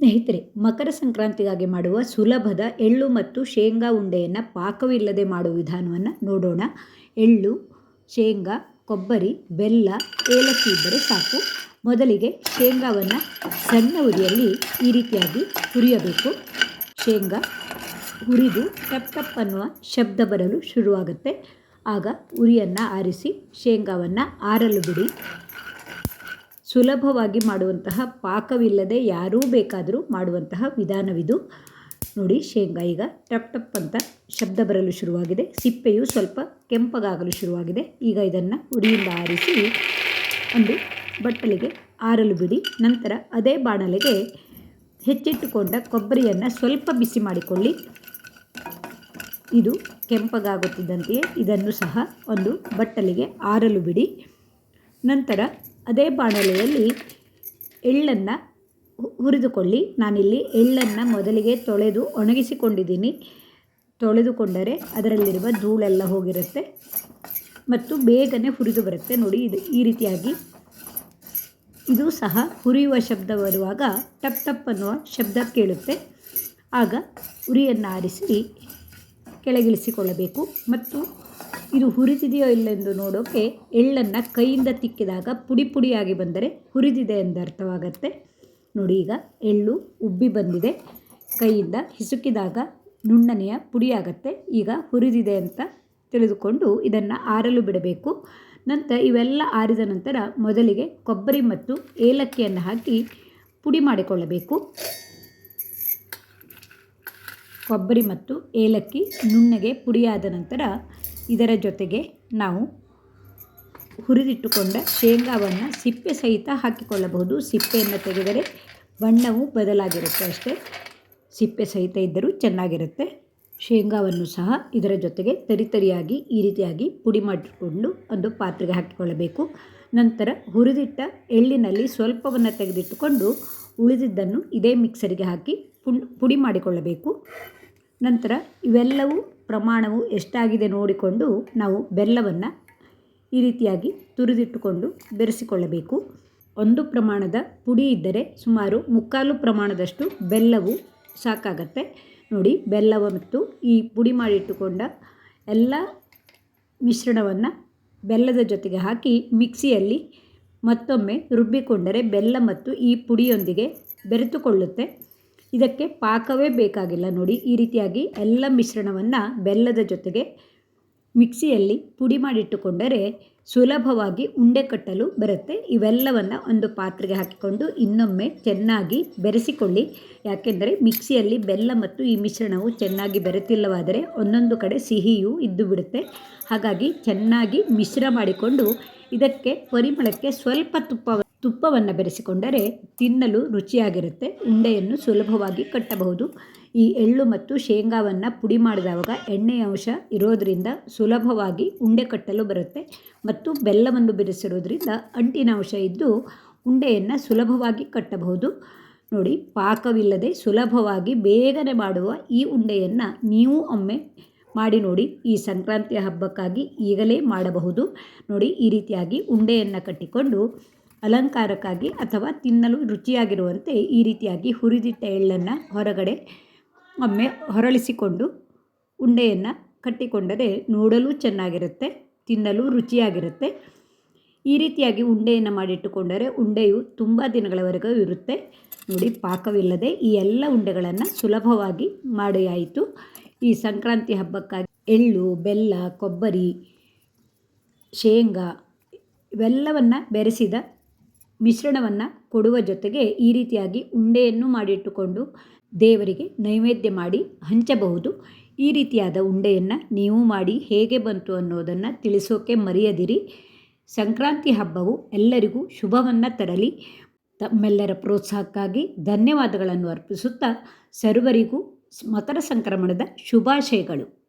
ಸ್ನೇಹಿತರೆ, ಮಕರ ಸಂಕ್ರಾಂತಿಗಾಗಿ ಮಾಡುವ ಸುಲಭದ ಎಳ್ಳು ಮತ್ತು ಶೇಂಗಾ ಉಂಡೆಯನ್ನು ಪಾಕವಿಲ್ಲದೆ ಮಾಡುವ ವಿಧಾನವನ್ನು ನೋಡೋಣ. ಎಳ್ಳು, ಶೇಂಗಾ, ಕೊಬ್ಬರಿ, ಬೆಲ್ಲ, ಏಲಕ್ಕಿ ಇದ್ದರೆ ಸಾಕು. ಮೊದಲಿಗೆ ಶೇಂಗಾವನ್ನು ಸಣ್ಣ ಉರಿಯಲ್ಲಿ ಈ ರೀತಿಯಾಗಿ ಹುರಿಯಬೇಕು. ಶೇಂಗಾ ಹುರಿದು ಟಪ್ ಟಪ್ ಅನ್ನುವ ಶಬ್ದ ಬರಲು ಶುರುವಾಗುತ್ತೆ. ಆಗ ಉರಿಯನ್ನು ಆರಿಸಿ ಶೇಂಗಾವನ್ನು ಆರಲು ಬಿಡಿ. ಸುಲಭವಾಗಿ ಮಾಡುವಂತಹ ಪಾಕವಿಲ್ಲದೆ ಯಾರೂ ಬೇಕಾದರೂ ಮಾಡುವಂತಹ ವಿಧಾನವಿದು. ನೋಡಿ, ಶೇಂಗಾ ಈಗ ಟಪ್ ಟಪ್ ಅಂತ ಶಬ್ದ ಬರಲು ಶುರುವಾಗಿದೆ. ಸಿಪ್ಪೆಯು ಸ್ವಲ್ಪ ಕೆಂಪಗಾಗಲು ಶುರುವಾಗಿದೆ. ಈಗ ಇದನ್ನು ಉರಿಯಿಂದ ಆರಿಸಿ ಒಂದು ಬಟ್ಟಲಿಗೆ ಆರಲು ಬಿಡಿ. ನಂತರ ಅದೇ ಬಾಣಲೆಗೆ ಹೆಚ್ಚಿಟ್ಟುಕೊಂಡ ಕೊಬ್ಬರಿಯನ್ನು ಸ್ವಲ್ಪ ಬಿಸಿ ಮಾಡಿಕೊಳ್ಳಿ. ಇದು ಕೆಂಪಗಾಗುತ್ತಿದ್ದಂತೆಯೇ ಇದನ್ನು ಸಹ ಒಂದು ಬಟ್ಟಲಿಗೆ ಆರಲು ಬಿಡಿ. ನಂತರ ಅದೇ ಬಾಣಲೆಯಲ್ಲಿ ಎಳ್ಳನ್ನು ಹುರಿದುಕೊಳ್ಳಿ. ನಾನಿಲ್ಲಿ ಎಳ್ಳನ್ನು ಮೊದಲಿಗೆ ತೊಳೆದು ಒಣಗಿಸಿಕೊಂಡಿದ್ದೀನಿ. ತೊಳೆದುಕೊಂಡರೆ ಅದರಲ್ಲಿರುವ ಧೂಳೆಲ್ಲ ಹೋಗಿರುತ್ತೆ ಮತ್ತು ಬೇಗನೆ ಹುರಿದು ಬರುತ್ತೆ. ನೋಡಿ, ಇದು ಈ ರೀತಿಯಾಗಿ. ಇದು ಸಹ ಹುರಿಯುವ ಶಬ್ದ ಬರುವಾಗ ಟಪ್ ಟಪ್ ಅನ್ನುವ ಶಬ್ದ ಕೇಳುತ್ತೆ. ಆಗ ಉರಿಯನ್ನು ಆರಿಸಿ ಕೆಳಗಿಳಿಸಿಕೊಳ್ಳಬೇಕು ಮತ್ತು ಇದು ಹುರಿದಿದೆಯೋ ಇಲ್ಲೆಂದು ನೋಡೋಕೆ ಎಳ್ಳನ್ನು ಕೈಯಿಂದ ತಿಕ್ಕಿದಾಗ ಪುಡಿ ಪುಡಿಯಾಗಿ ಬಂದರೆ ಹುರಿದಿದೆ ಎಂದು ಅರ್ಥವಾಗತ್ತೆ. ನೋಡಿ ಈಗ ಎಳ್ಳು ಉಬ್ಬಿ ಬಂದಿದೆ. ಕೈಯಿಂದ ಹಿಸುಕಿದಾಗ ನುಣ್ಣನೆಯ ಪುಡಿಯಾಗತ್ತೆ. ಈಗ ಹುರಿದಿದೆ ಅಂತ ತಿಳಿದುಕೊಂಡು ಇದನ್ನು ಆರಲು ಬಿಡಬೇಕು. ನಂತರ ಇವೆಲ್ಲ ಆರಿದ ನಂತರ ಮೊದಲಿಗೆ ಕೊಬ್ಬರಿ ಮತ್ತು ಏಲಕ್ಕಿಯನ್ನು ಹಾಕಿ ಪುಡಿ ಮಾಡಿಕೊಳ್ಳಬೇಕು. ಕೊಬ್ಬರಿ ಮತ್ತು ಏಲಕ್ಕಿ ನುಣ್ಣಗೆ ಪುಡಿಯಾದ ನಂತರ ಇದರ ಜೊತೆಗೆ ನಾವು ಹುರಿದಿಟ್ಟುಕೊಂಡ ಶೇಂಗಾವನ್ನು ಸಿಪ್ಪೆ ಸಹಿತ ಹಾಕಿಕೊಳ್ಳಬಹುದು. ಸಿಪ್ಪೆಯನ್ನು ತೆಗೆದರೆ ಬಣ್ಣವು ಬದಲಾಗಿರುತ್ತೆ ಅಷ್ಟೇ. ಸಿಪ್ಪೆ ಸಹಿತ ಇದ್ದರೂ ಚೆನ್ನಾಗಿರುತ್ತೆ. ಶೇಂಗಾವನ್ನು ಸಹ ಇದರ ಜೊತೆಗೆ ತರಿತರಿಯಾಗಿ ಈ ರೀತಿಯಾಗಿ ಪುಡಿ ಮಾಡಿಕೊಂಡು ಒಂದು ಪಾತ್ರೆಗೆ ಹಾಕಿಕೊಳ್ಳಬೇಕು. ನಂತರ ಹುರಿದಿಟ್ಟ ಎಳ್ಳಿನಲ್ಲಿ ಸ್ವಲ್ಪವನ್ನು ತೆಗೆದಿಟ್ಟುಕೊಂಡು ಉಳಿದಿದ್ದನ್ನು ಇದೇ ಮಿಕ್ಸರಿಗೆ ಹಾಕಿ ಪುಡಿ ಮಾಡಿಕೊಳ್ಳಬೇಕು. ನಂತರ ಇವೆಲ್ಲವೂ ಪ್ರಮಾಣವು ಎಷ್ಟಾಗಿದೆ ನೋಡಿಕೊಂಡು ನಾವು ಬೆಲ್ಲವನ್ನು ಈ ರೀತಿಯಾಗಿ ತುರಿದಿಟ್ಟುಕೊಂಡು ಬೆರೆಸಿಕೊಳ್ಳಬೇಕು. ಒಂದು ಪ್ರಮಾಣದ ಪುಡಿ ಇದ್ದರೆ ಸುಮಾರು ಮುಕ್ಕಾಲು ಪ್ರಮಾಣದಷ್ಟು ಬೆಲ್ಲವು ಸಾಕಾಗತ್ತೆ. ನೋಡಿ ಬೆಲ್ಲ ಮತ್ತು ಈ ಪುಡಿ ಮಾಡಿಟ್ಟುಕೊಂಡ ಎಲ್ಲ ಮಿಶ್ರಣವನ್ನು ಬೆಲ್ಲದ ಜೊತೆಗೆ ಹಾಕಿ ಮಿಕ್ಸಿಯಲ್ಲಿ ಮತ್ತೊಮ್ಮೆ ರುಬ್ಬಿಕೊಂಡರೆ ಬೆಲ್ಲ ಮತ್ತು ಈ ಪುಡಿಯೊಂದಿಗೆ ಬೆರೆತುಕೊಳ್ಳುತ್ತೆ. ಇದಕ್ಕೆ ಪಾಕವೇ ಬೇಕಾಗಿಲ್ಲ. ನೋಡಿ, ಈ ರೀತಿಯಾಗಿ ಎಲ್ಲ ಮಿಶ್ರಣವನ್ನು ಬೆಲ್ಲದ ಜೊತೆಗೆ ಮಿಕ್ಸಿಯಲ್ಲಿ ಪುಡಿ ಮಾಡಿಟ್ಟುಕೊಂಡರೆ ಸುಲಭವಾಗಿ ಉಂಡೆ ಕಟ್ಟಲು ಬರುತ್ತೆ. ಇವೆಲ್ಲವನ್ನು ಒಂದು ಪಾತ್ರೆಗೆ ಹಾಕಿಕೊಂಡು ಇನ್ನೊಮ್ಮೆ ಚೆನ್ನಾಗಿ ಬೆರೆಸಿಕೊಳ್ಳಿ. ಯಾಕೆಂದರೆ ಮಿಕ್ಸಿಯಲ್ಲಿ ಬೆಲ್ಲ ಮತ್ತು ಈ ಮಿಶ್ರಣವು ಚೆನ್ನಾಗಿ ಬೆರೆತಿಲ್ಲವಾದರೆ ಒಂದೊಂದು ಕಡೆ ಸಿಹಿಯೂ ಇದ್ದು ಬಿಡುತ್ತೆ. ಹಾಗಾಗಿ ಚೆನ್ನಾಗಿ ಮಿಶ್ರ ಮಾಡಿಕೊಂಡು ಇದಕ್ಕೆ ಪರಿಮಳಕ್ಕೆ ಸ್ವಲ್ಪ ತುಪ್ಪ ತುಪ್ಪವನ್ನು ಬೆರೆಸಿಕೊಂಡರೆ ತಿನ್ನಲು ರುಚಿಯಾಗಿರುತ್ತೆ. ಉಂಡೆಯನ್ನು ಸುಲಭವಾಗಿ ಕಟ್ಟಬಹುದು. ಈ ಎಳ್ಳು ಮತ್ತು ಶೇಂಗಾವನ್ನು ಪುಡಿ ಮಾಡಿದಾಗ ಎಣ್ಣೆಯ ಅಂಶ ಇರೋದರಿಂದ ಸುಲಭವಾಗಿ ಉಂಡೆ ಕಟ್ಟಲು ಬರುತ್ತೆ ಮತ್ತು ಬೆಲ್ಲವನ್ನು ಬೆರೆಸಿರೋದ್ರಿಂದ ಅಂಟಿನ ಅಂಶ ಇದ್ದು ಉಂಡೆಯನ್ನು ಸುಲಭವಾಗಿ ಕಟ್ಟಬಹುದು. ನೋಡಿ, ಪಾಕವಿಲ್ಲದೆ ಸುಲಭವಾಗಿ ಬೇಗನೆ ಮಾಡುವ ಈ ಉಂಡೆಯನ್ನು ನೀವು ಒಮ್ಮೆ ಮಾಡಿ ನೋಡಿ. ಈ ಸಂಕ್ರಾಂತಿಯ ಹಬ್ಬಕ್ಕಾಗಿ ಈಗಲೇ ಮಾಡಬಹುದು. ನೋಡಿ, ಈ ರೀತಿಯಾಗಿ ಉಂಡೆಯನ್ನು ಕಟ್ಟಿಕೊಂಡು ಅಲಂಕಾರಕ್ಕಾಗಿ ಅಥವಾ ತಿನ್ನಲು ರುಚಿಯಾಗಿರುವಂತೆ ಈ ರೀತಿಯಾಗಿ ಹುರಿದಿಟ್ಟ ಎಳ್ಳನ್ನು ಹೊರಗಡೆ ಒಮ್ಮೆ ಹೊರಳಿಸಿಕೊಂಡು ಉಂಡೆಯನ್ನು ಕಟ್ಟಿಕೊಂಡರೆ ನೋಡಲು ಚೆನ್ನಾಗಿರುತ್ತೆ, ತಿನ್ನಲು ರುಚಿಯಾಗಿರುತ್ತೆ. ಈ ರೀತಿಯಾಗಿ ಉಂಡೆಯನ್ನು ಮಾಡಿಟ್ಟುಕೊಂಡರೆ ಉಂಡೆಯು ತುಂಬ ದಿನಗಳವರೆಗೂ ಇರುತ್ತೆ. ನೋಡಿ, ಪಾಕವಿಲ್ಲದೆ ಈ ಎಲ್ಲ ಉಂಡೆಗಳನ್ನು ಸುಲಭವಾಗಿ ಮಾಡಿಯಾಯಿತು ಈ ಸಂಕ್ರಾಂತಿ ಹಬ್ಬಕ್ಕಾಗಿ ಎಳ್ಳು, ಬೆಲ್ಲ, ಕೊಬ್ಬರಿ, ಶೇಂಗಾ ಇವೆಲ್ಲವನ್ನು ಬೆರೆಸಿದ ಮಿಶ್ರಣವನ್ನು ಕೊಡುವ ಜೊತೆಗೆ ಈ ರೀತಿಯಾಗಿ ಉಂಡೆಯನ್ನು ಮಾಡಿಟ್ಟುಕೊಂಡು ದೇವರಿಗೆ ನೈವೇದ್ಯ ಮಾಡಿ ಹಂಚಬಹುದು. ಈ ರೀತಿಯಾದ ಉಂಡೆಯನ್ನು ನೀವು ಮಾಡಿ ಹೇಗೆ ಬಂತು ಅನ್ನೋದನ್ನು ತಿಳಿಸೋಕೆ ಮರೆಯದಿರಿ. ಸಂಕ್ರಾಂತಿ ಹಬ್ಬವು ಎಲ್ಲರಿಗೂ ಶುಭವನ್ನು ತರಲಿ. ತಮ್ಮೆಲ್ಲರ ಪ್ರೋತ್ಸಾಹಕ್ಕಾಗಿ ಧನ್ಯವಾದಗಳನ್ನು ಅರ್ಪಿಸುತ್ತಾ ಸರ್ವರಿಗೂ ಮಕರ ಸಂಕ್ರಮಣದ ಶುಭಾಶಯಗಳು.